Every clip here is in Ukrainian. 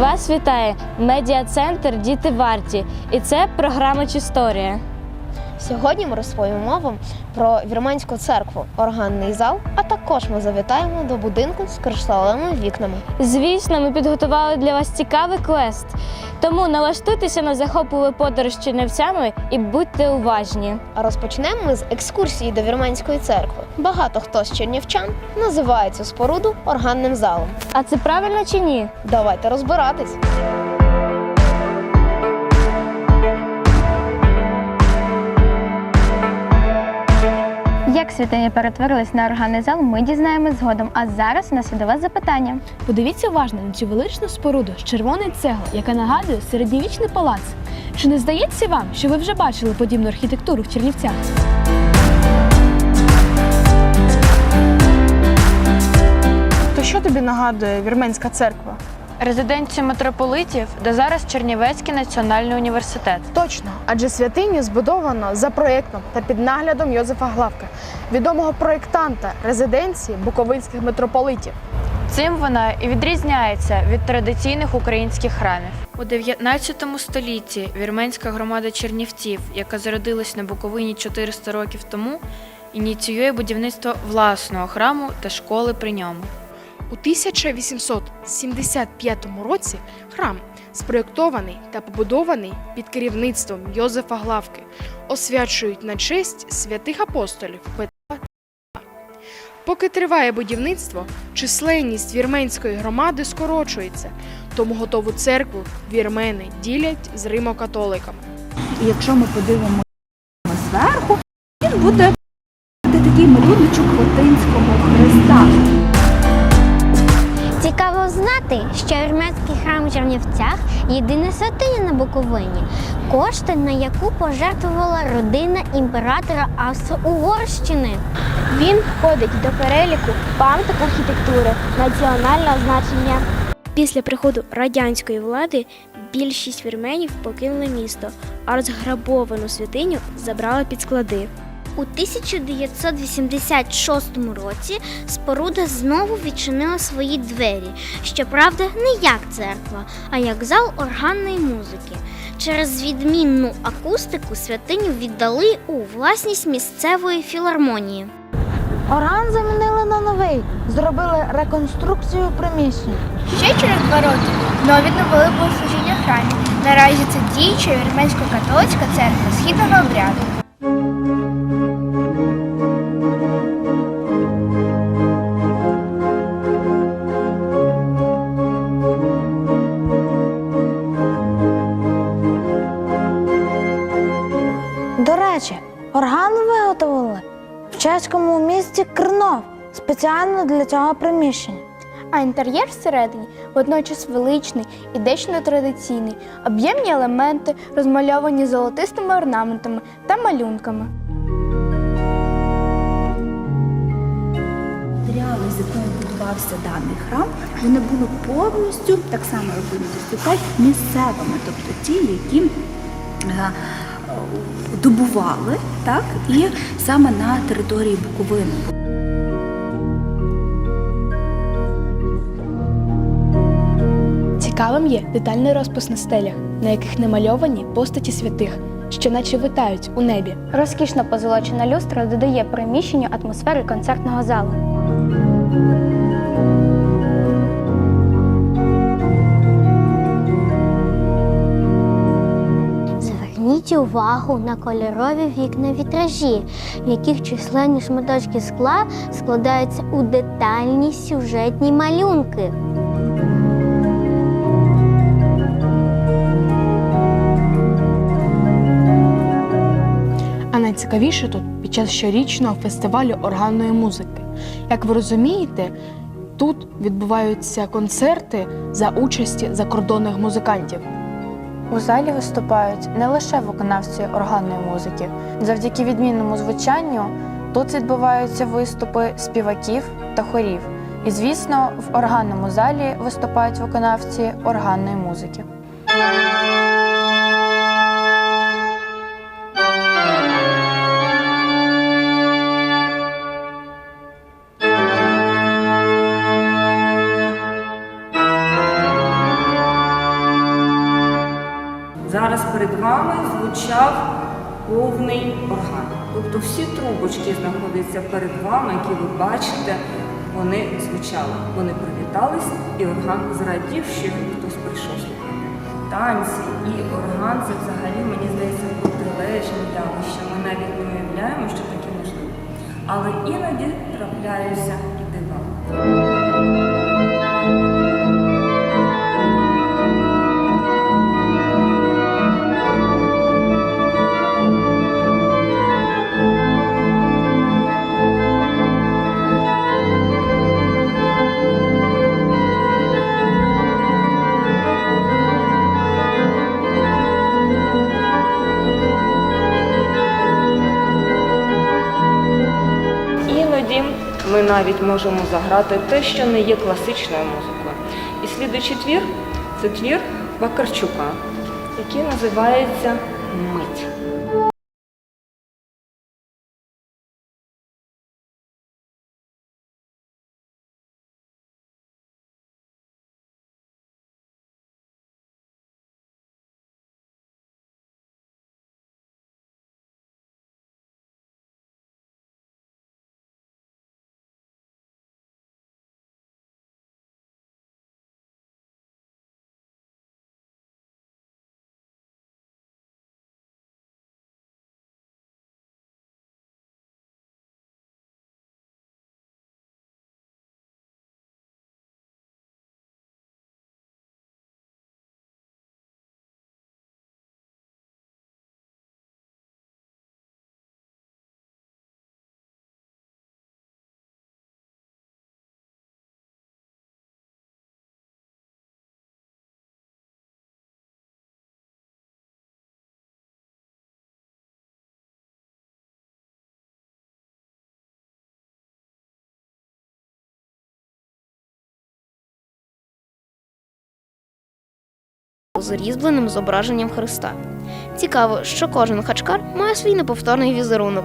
Вас вітає медіа-центр Діти варті, і це програма Чисторія. Сьогодні ми розповімо вам про вірменську церкву, органний зал, а також ми завітаємо до будинку з кришталевими вікнами. Звісно, ми підготували для вас цікавий квест. Тому налаштуйтеся на захопливу подорож Чернівцями і будьте уважні. А розпочнемо ми з екскурсії до вірменської церкви. Багато хто з чернівчан називає цю споруду органним залом. А це правильно чи ні? Давайте розбиратись. Як святиня перетворилась на органний зал, ми дізнаємось згодом. А зараз у нас є запитання. Подивіться уважно на цю величну споруду з червоної цегли, яка нагадує середньовічний палац. Чи не здається вам, що ви вже бачили подібну архітектуру в Чернівцях? То що тобі нагадує вірменська церква? Резиденцію митрополитів, де зараз Чернівецький національний університет. Точно, адже святиню збудовано за проєктом та під наглядом Йозефа Главка, відомого проєктанта резиденції буковинських митрополитів. Цим вона і відрізняється від традиційних українських храмів. У 19 столітті вірменська громада Чернівців, яка зародилась на Буковині 400 років тому, ініціює будівництво власного храму та школи при ньому. У 1875 році храм, спроєктований та побудований під керівництвом Йозефа Главки, освячують на честь святих апостолів Петра. Поки триває будівництво, численність вірменської громади скорочується, тому готову церкву вірмени ділять з римокатоликами. І якщо ми подивимося зверху, він буде такий малюночок Латинського Христа. Знати, що вірменський храм у Чернівцях єдина святиня на Буковині, кошти на яку пожертвувала родина імператора Австро-Угорщини. Він входить до переліку пам'яток архітектури національного значення. Після приходу радянської влади більшість вірменів покинули місто, а розграбовану святиню забрали під склади. У 1986 році споруда знову відчинила свої двері. Щоправда, не як церква, а як зал органної музики. Через відмінну акустику святиню віддали у власність місцевої філармонії. Орган замінили на новий, зробили реконструкцію приміщень. Ще через два роки знову відновили богослужіння храмі. Наразі це діюча вірменсько-католицька церква східного обряду. Місті Крнов спеціально для цього приміщення. А інтер'єр всередині водночас величний і дещо нетрадиційний. Об'ємні елементи розмальовані золотистими орнаментами та малюнками. Матеріали, з якими будувався даний храм, вони були повністю так само як будуть місцевими, тобто ті, які е, добували, так і саме на території Буковини. Цікавим є детальний розпис на стелях, на яких намальовані постаті святих, що наче витають у небі. Розкішно позолочена люстра додає приміщенню атмосфери концертного залу. Зверніть увагу на кольорові вікна вітражі, в яких численні шматочки скла складаються у детальні сюжетні малюнки. А найцікавіше тут під час щорічного фестивалю органної музики. Як ви розумієте, тут відбуваються концерти за участі закордонних музикантів. У залі виступають не лише виконавці органної музики. Завдяки відмінному звучанню тут відбуваються виступи співаків та хорів. І, звісно, в органному залі виступають виконавці органної музики. Зараз звучав повний орган. Тобто всі трубочки знаходяться перед вами, які ви бачите, вони звучали. Вони привітались, і орган зрадів, що хтось прийшов слухати. Танці і орган це взагалі, мені здається, протилежні явища. Ми навіть не уявляємо, що таке можливо. Але іноді трапляються і дива. Навіть можемо заграти те, що не є класичною музикою. І слідуючий твір це твір Вакарчука, який називається Мить. З різьбленим зображенням Христа. Цікаво, що кожен хачкар має свій неповторний візерунок.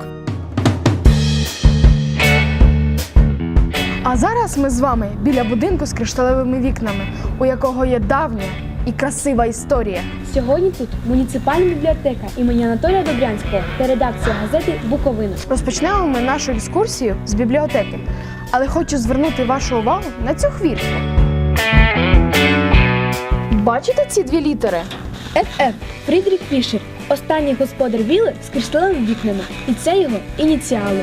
А зараз ми з вами біля будинку з кришталевими вікнами, у якого є давня і красива історія. Сьогодні тут муніципальна бібліотека імені Анатолія Добрянського та редакція газети Буковина. Розпочнемо ми нашу екскурсію з бібліотеки, але хочу звернути вашу увагу на цю хвіртку. Бачите ці дві літери? ФФ Фрідріх Фішер, останній господар віли з кришталевими вікнами, і це його ініціали.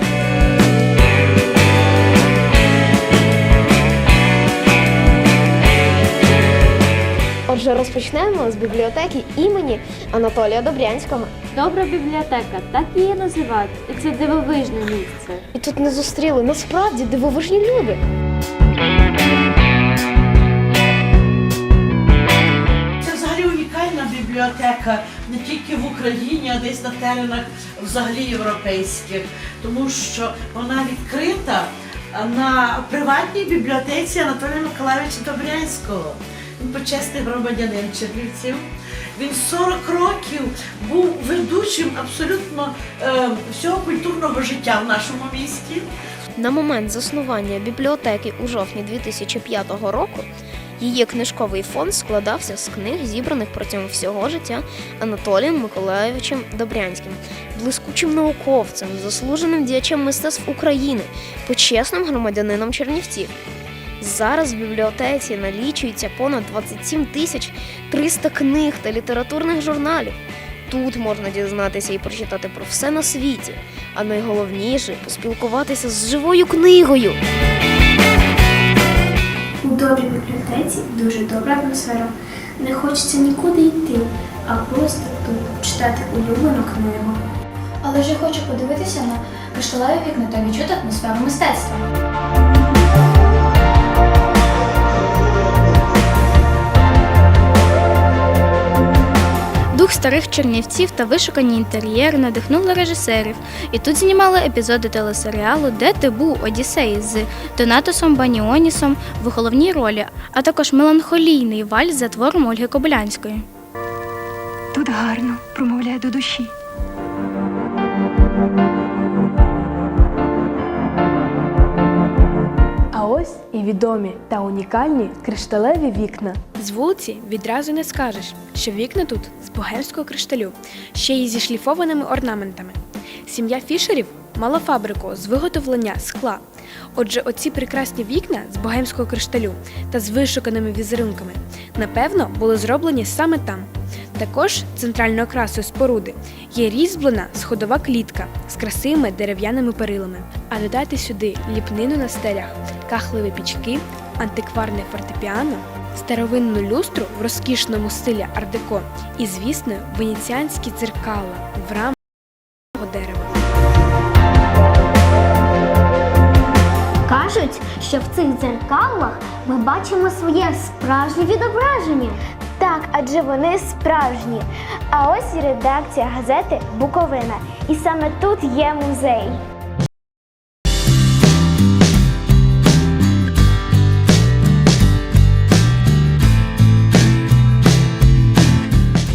Отже, розпочнемо з бібліотеки імені Анатолія Добрянського. Добра бібліотека, так її називають, і це дивовижне місце. І тут не зустріли насправді дивовижні люди. Бібліотека не тільки в Україні, а десь на теренах взагалі європейських, тому що вона відкрита на приватній бібліотеці Анатолія Миколаївича Добрянського. Він почесний громадянин Чернівців. Він 40 років був ведучим абсолютно е, всього культурного життя в нашому місті. На момент заснування бібліотеки у жовтні 2005 року її книжковий фонд складався з книг, зібраних протягом всього життя Анатолієм Миколаєвичем Добрянським, блискучим науковцем, заслуженим діячем мистецтв України, почесним громадянином Чернівців. Зараз в бібліотеці налічується понад 27 тисяч 300 книг та літературних журналів. Тут можна дізнатися і прочитати про все на світі, а найголовніше поспілкуватися з живою книгою. Добрій бібліотеці дуже добра атмосфера. Не хочеться нікуди йти, а просто тут читати улюблену книгу. Але я хочу подивитися на кришталеві вікна та відчути атмосферу мистецтва. Старих чернівців та вишукані інтер'єри надихнули режисерів. І тут знімали епізоди телесеріалу Де ти був Одіссей з Донатосом Баніонісом в головній ролі, а також меланхолійний вальс за твором Ольги Кобилянської. Тут гарно, промовляє до душі. Відомі та унікальні кришталеві вікна. З вулиці відразу не скажеш, що вікна тут з богемського кришталю, ще й зі шліфованими орнаментами. Сім'я Фішерів мала фабрику з виготовлення скла. Отже, оці прекрасні вікна з богемського кришталю та з вишуканими візерунками, напевно, були зроблені саме там. Також центральною окрасою споруди є різьблена сходова клітка з красивими дерев'яними перилами. А додати сюди ліпнину на стелях, кахливі пічки, антикварне фортепіано, старовинну люстру в розкішному стилі ардеко і, звісно, венеціанські дзеркала в рамах дерева. Кажуть, що в цих дзеркалах ми бачимо своє справжнє відображення. Так, адже вони справжні. А ось і редакція газети Буковина. І саме тут є музей.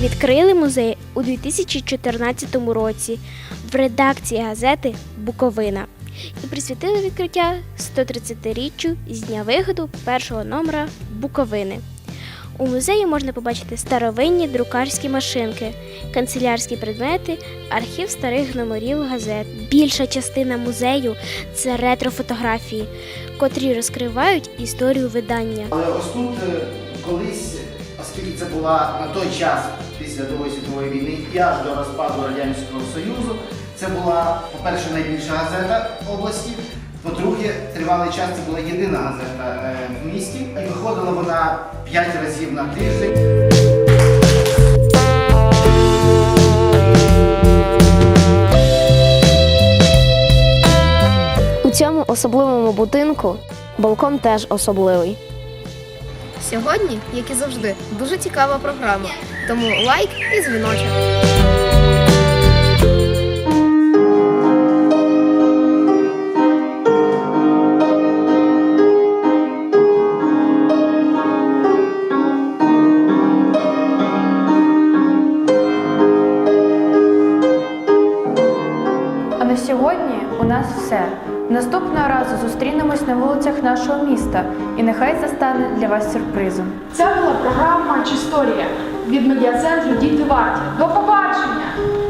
Відкрили музей у 2014 році в редакції газети Буковина і присвятили відкриття 130-річчю з дня виходу першого номера Буковини. У музеї можна побачити старовинні друкарські машинки, канцелярські предмети, архів старих номерів газет. Більша частина музею це ретрофотографії, котрі розкривають історію видання. Але ось тут е, колись, оскільки це була на той час після Другої світової війни і аж до розпаду Радянського Союзу, це була, по-перше, найбільша газета області. По-друге, тривалий час це була єдина газета е, в місті, і виходила вона 5 разів на тиждень. У цьому особливому будинку балкон теж особливий. Сьогодні, як і завжди, дуже цікава програма. Тому лайк і дзвіночок. Зустрінемось на вулицях нашого міста, і нехай це стане для вас сюрпризом. Це була програма Чисторія від медіа-центру Діти варті. До побачення!